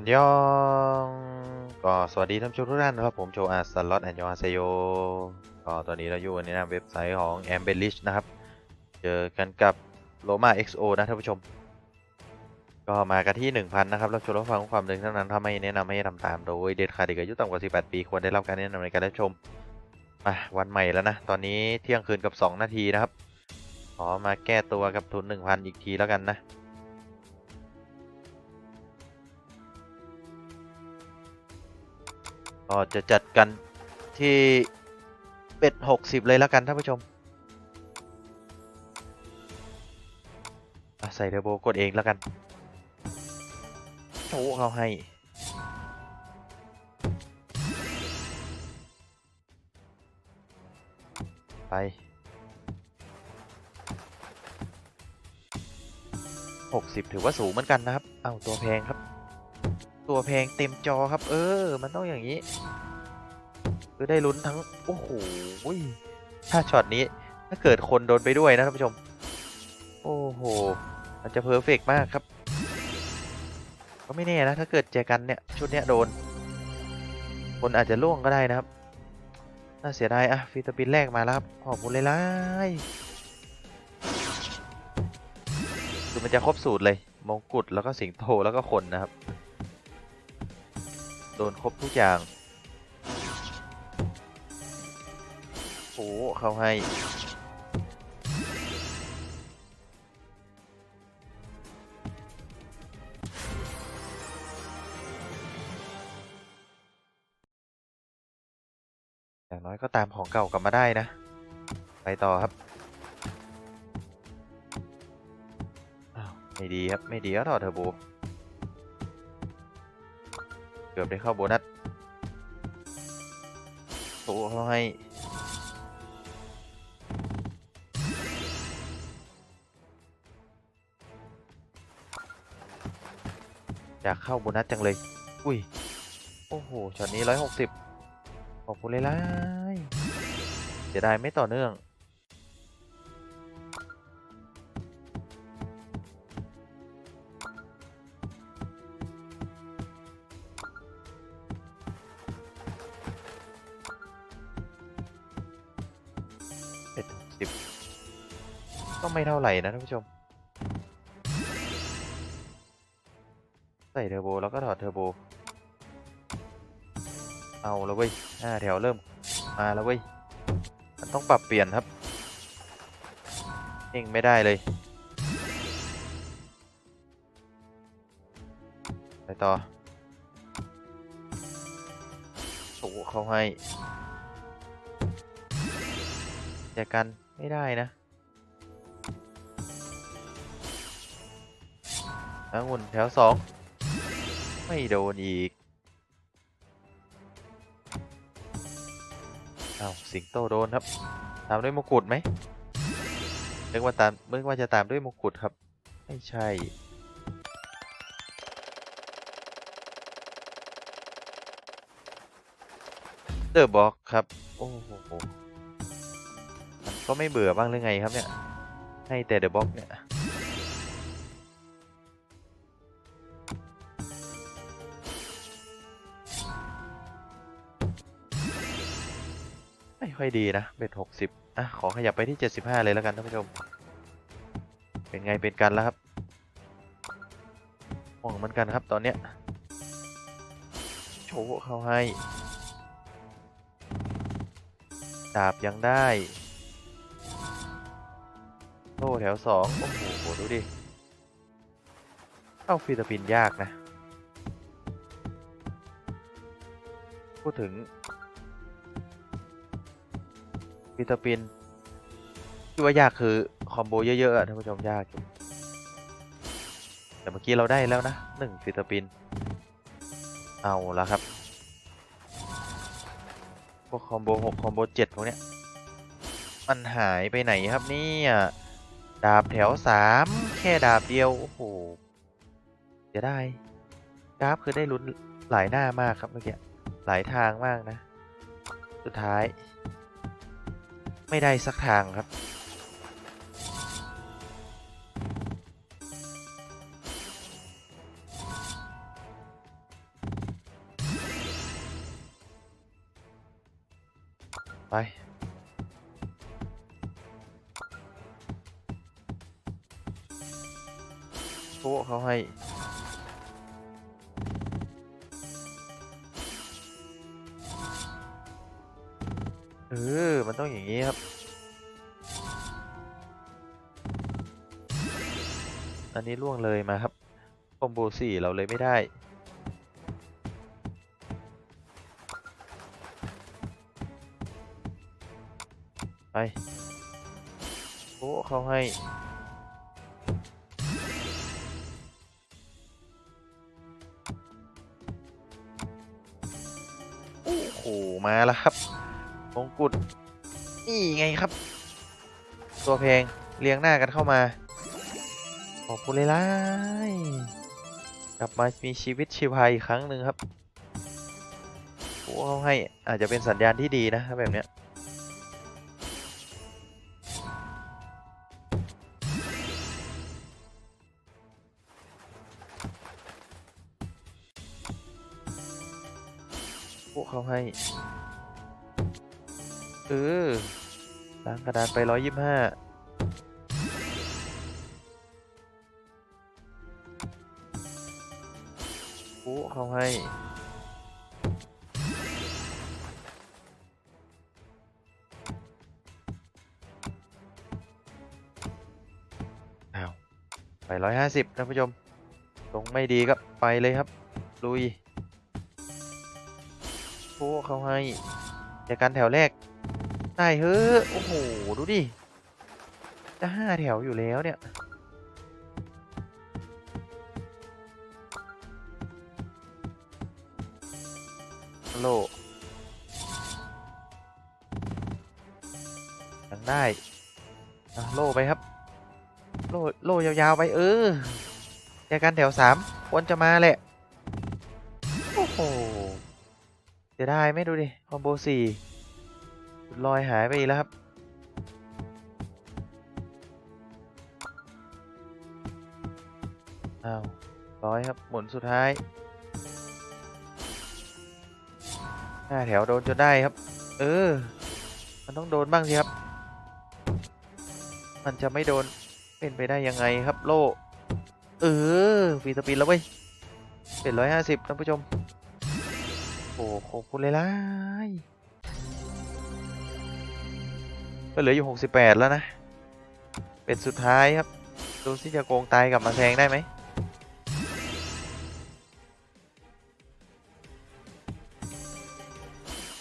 อันยองก็สวัสดีท่านผู้ชมทุกท่านนะครับผมโจอาร์สล็อตแอนยองอาเซโยก็ตอนนี้เราอยู่ในหน้าเว็บไซต์ของ a m b e l i s h นะครับ เจอกันกับ Roma XO นะท่านผู้ชม ก็มากันที่ 1,000 นะครับรับชมรับฟังความเดินเท่านั้นถ้าไม่แนะนำให้ทำตามโดยเด็ดขาดเด็กอายุต่ำกว่า 18 ปี ควรได้รับการแนะนำในการรับชมมาวันใหม่แล้วนะ ตอนนี้เที่ยงคืนกับ 2 นาทีนะครับขอมาแก้ตัวกับทุน 1,000 อีกทีแล้วกันนะ ก็จะจัดกันที่เบ็ดหกสิบเลยแล้วกันท่านผู้ชมใส่เทอร์โบกดเองแล้วกันโอ้เขาให้ไปหกสิบถือว่าสูงเหมือนกันนะครับ เอาตัวแพงครับ ตัวแพงเต็มจอครับ เออ มันต้องอย่างนี้คือได้ลุ้นทั้ง โอ้โหถ้าช็อตนี้ ถ้าเกิดคนโดนไปด้วยนะท่านผู้ชม โอ้โห มันจะเพอร์เฟกต์มากครับ ก็ไม่แน่นะ ถ้าเกิดแจกันเนี่ย ชุดเนี้ยโดน คนอาจจะล่วงก็ได้นะครับ น่าเสียดายอะฟิตาปินแรกมาแล้วครับขอบคุณเลยล่คือมันจะครบสูตรเลย มงกุฎแล้วก็สิงโตแล้วก็คนนะครับ โดนครบทุกอย่างโอ้เขาให้ อย่างน้อยก็ตามของเก่ากลับมาได้นะ ไปต่อครับไม่ดีครับ ไม่ดีก็ต่อเทอร์โบ เกือบได้เข้าโบนัสโอ้เขาให้อยากเข้าโบนัสจังเลย อุ้ย โอ้โห ช็อตนี้ร้อยหกสิบขอบคุณเลยล่ายเสียดายไม่ต่อเนื่อง ก็ไม่เท่าไหร่นะท่านผู้ชม ใส่เทอร์โบแล้วก็ถอดเทอร์โบ เอาแล้วเว้ยห้าแถวเริ่มมาแล้วเว้ยมันต้องปรับเปลี่ยนครับเองไม่ได้เลยไปต่อโอ้เขาให้แจกันไม่ได้นะ องุ่นแถวสองไม่โดนอีกอ้าวสิงโตโดนครับ ตามด้วยมงกุฎไหมนึกว่าตามนึกว่าจะตามด้วยมงกุฎครับ ไม่ใช่เดอะบ็อกครับ โอ้โห มันก็ไม่เบื่อบ้างหรือไงครับเนี่ย ให้แต่เดอะบ็อกเนี่ย ค่อยดีนะเบ็ดหกสิบอะขอขยับไปที่เจ็ดสิบห้าเลยแล้วกันท่านผู้ชม เป็นไงเป็นกันแล้วครับห่วงเหมือนกันครับตอนเนี้ยโชว์เขาให้ ดาบยังได้โล่แถวสองโอ้โหดูดิเข้าฟิลิปปินส์ยากนะ พูดถึง ฟิลิปปินที่ว่ายากคือคอมโบเยอะๆอะท่านผู้ชมยากแต่เมื่อกี้เราได้แล้วนะหนึ่งฟิลิปปิน เอาละครับ พวกคอมโบหกคอมโบเจ็ดพวกเนี้ย มันหายไปไหนครับเนี่ยดาบแถวสามแค่ดาบเดียว โอ้โหจะได้กราฟคือได้ลุ้นหลายหน้ามากครับเมื่อกี้หลายทางมากนะ สุดท้าย ไม่ได้สักทางครับ ไป โต๊ะเขาให้ เออ มันต้องอย่างนี้ครับ อันนี้ล่วงเลยมาครับคอมโบสี่เราเลยไม่ได้ ไปโอ้เขาให้โอ้โหมาแล้วครับ งกุฎนี่ไงครับ ตัวเพลงเรียงหน้ากันเข้ามาขอบคุณเลยล่ายกลับมามีชีวิตชีวาอีกครั้งหนึ่งครับโอ้เขาให้อาจจะเป็นสัญญาณที่ดีนะถ้าแบบเนี้ยพวกเขาให้ เออล้างกระดานไปร้อยยี่ห้าพวกเขาให้อ้าวไปร้อยห้าสิบท่านผู้ชม ตรงไม่ดีก็ไปเลยครับ ลุยโอ้เขาให้จากการแถวแรก ได้เฮ้อโอ้โห ดูดิ จะห้าแถวอยู่แล้วเนี่ยโลยังได้โล่ไปครับ โล่โล่ยาวๆไปเออจากการแถวสามควรจะมาแหละ โอ้โหเสียดายไหม่ดูดิ คอมโบสี่ ลอยหายไปอีกแล้วครับ อ้าวร้อยครับ หมุนสุดท้ายห้าแถวโดนจนได้ครับ เออ มันต้องโดนบ้างสิครับ มันจะไม่โดนเป็นไปได้ยังไงครับโลเออฟีสปินแล้วเว้ยเป็นร้อยห้าสิบท่านผู้ชม โอ้ขอบคุณเลยล่ะ ก็เหลืออยู่ 68 แล้วนะ เป็นสุดท้ายครับ ดูสิจะโกงตายกลับมาแซงได้ไหม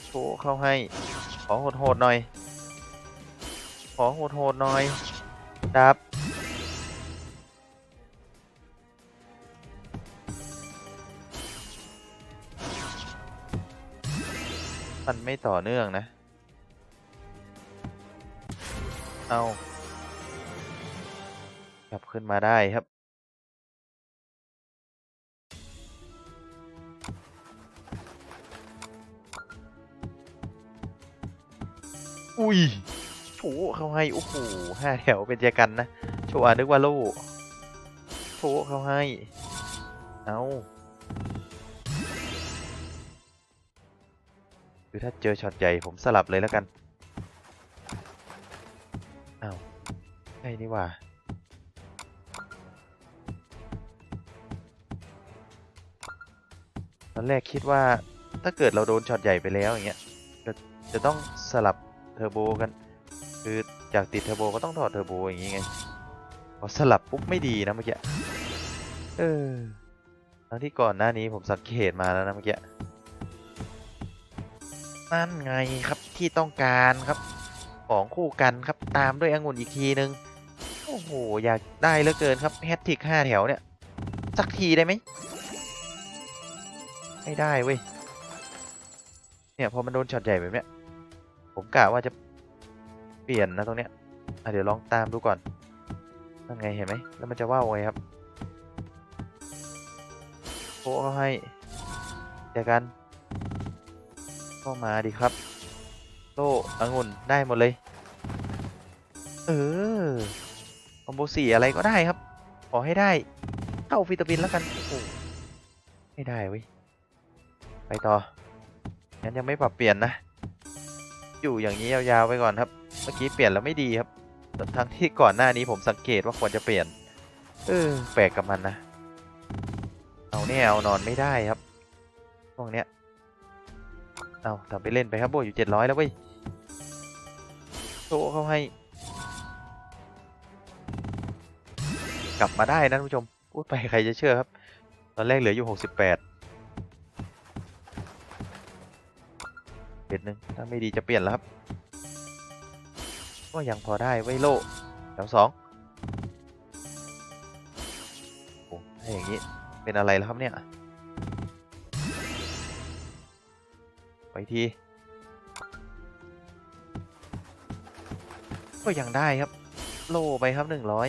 โชว์เข้าให้ ขอโหดๆหน่อย ขอโหดๆหน่อยดับมันไม่ต่อเนื่องนะ เอากลับขึ้นมาได้ครับ อุ้ยโถเขาให้ โอ้โหห้าแถวเป็นแจกันนะโชว์อ่านึกว่าโล่โถเขาให้ เอาคือถ้าเจอช็อตใหญ่ผมสลับเลยแล้วกัน ใช่นี่ว่าตอนแรกคิดว่าถ้าเกิดเราโดนช็อตใหญ่ไปแล้วอย่างเงี้ยจะจะต้องสลับเทอร์โบกัน คือจากติดเทอร์โบก็ต้องถอดเทอร์โบอย่างงี้ไงพอสลับปุ๊บไม่ดีนะเมื่อกี้เออทั้งที่ก่อนหน้านี้ผมสังเกตมาแล้วนะเมื่อกี้นั่นไงครับที่ต้องการครับของคู่กันครับตามด้วยองุ่นอีกทีนึง อ้โห อยากได้เหลือเกินครับแฮตทริกห้าแถวเนี่ย สักทีได้ไหมไม่ได้เว้ย เนี่ยพอมันโดนช็อตใหญ่แบบเนี้ย ผมกะว่าจะเปลี่ยนนะตรงเนี้ยเดี๋ยวลองตามดูก่อนนั่นไงเห็นไหม แล้วมันจะว่าวไงครับโค้เขาให้เจอกันเข้ามาดีครับ โล่องุ่นได้หมดเลย เออ อมโบสี่อะไรก็ได้ครับ ขอให้ได้เข้าฟิตบินแล้วกัน โอ้โหไม่ได้เว้ย ไปต่องั้นยังไม่ปรับเปลี่ยนนะ อยู่อย่างนี้ยาวๆไปก่อนครับ เมื่อกี้เปลี่ยนแล้วไม่ดีครับ ทั้งที่ก่อนหน้านี้ผมสังเกตว่าควรจะเปลี่ยน เออแปลกกับมันนะ เอาแน่เอานอนไม่ได้ครับพวกเนี้ย เอาทำไปเล่นไปครับโบอยู่เจ็ดร้อยแล้วเว้ยโตเขาให้ กลับมาได้นะท่านผู้ชมพูดไปใครจะเชื่อครับ ตอนแรกเหลืออยู่หกสิบแปดเปลี่ยนหนึ่งถ้าไม่ดีจะเปลี่ยนแล้วครับ ก็ยังพอได้ไว้โลแถวสองโอ้ถ้าอย่างนี้เป็นอะไรแล้วครับเนี่ย ไปทีก็ยังได้ครับ โลไปครับหนึ่งร้อย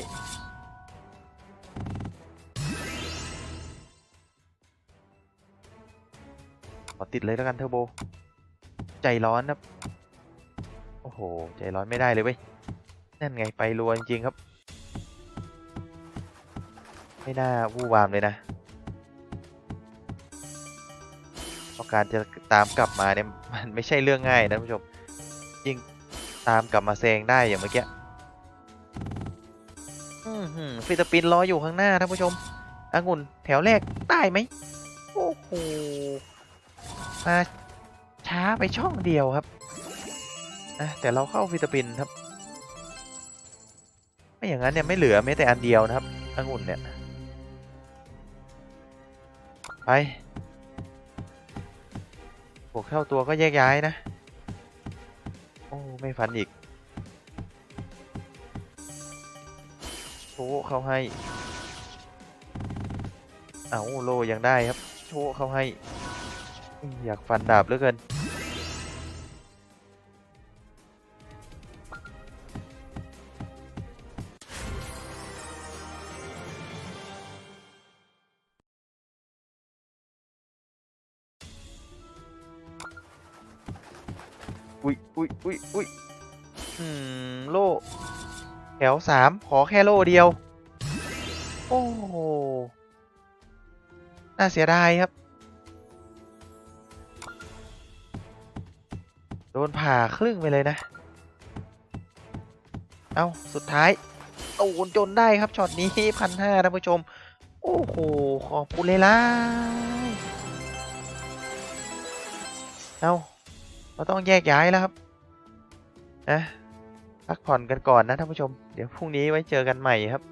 อติดเลยแล้วกันเทอร์โบ ใจร้อนครับ โอ้โห ใจร้อนไม่ได้เลยเว้ย นั่นไงไปรัวจริงๆครับ ไม่น่าวู่วามเลยนะเพราะการจะตามกลับมาเนี่ยมันไม่ใช่เรื่องง่ายนะท่านผู้ชม ยิ่งตามกลับมาแซงได้อย่างเมื่อกี้ฟิลิปปินส์รออยู่ข้างหน้าท่านผู้ชมองุ่นแถวแรกได้ไหมโอ้โห มาช้าไปช่องเดียวครับนะแต่เราเข้าฟิลิปปินส์ครับ ไม่อย่างนั้นเนี่ยไม่เหลือแม้แต่อันเดียวนะครับองุ่นเนี่ยไปบวกเท่าตัวก็แยกย้ายนะ โอ้ ไม่ฟันอีกโชว์เขาให้ เอาโลยังได้ครับ โชว์เขาให้ อืมอยากฟันดาบเหลือเกิน อุ้ยอุ้ยอุ้ยอุ้ยอืมโล่แถวสามขอแค่โล่เดียว โอ้โหน่าเสียดายครับ โดนผ่าครึ่งไปเลยนะ เอาสุดท้ายโดนจนได้ครับช็อตนี้พันห้าท่านผู้ชม โอ้โห ขอบคุณเลยล่ะเอาเราต้องแยกย้ายแล้วครับนะพักผ่อนกันก่อนนะท่านผู้ชม เดี๋ยวพรุ่งนี้ไว้เจอกันใหม่ครับ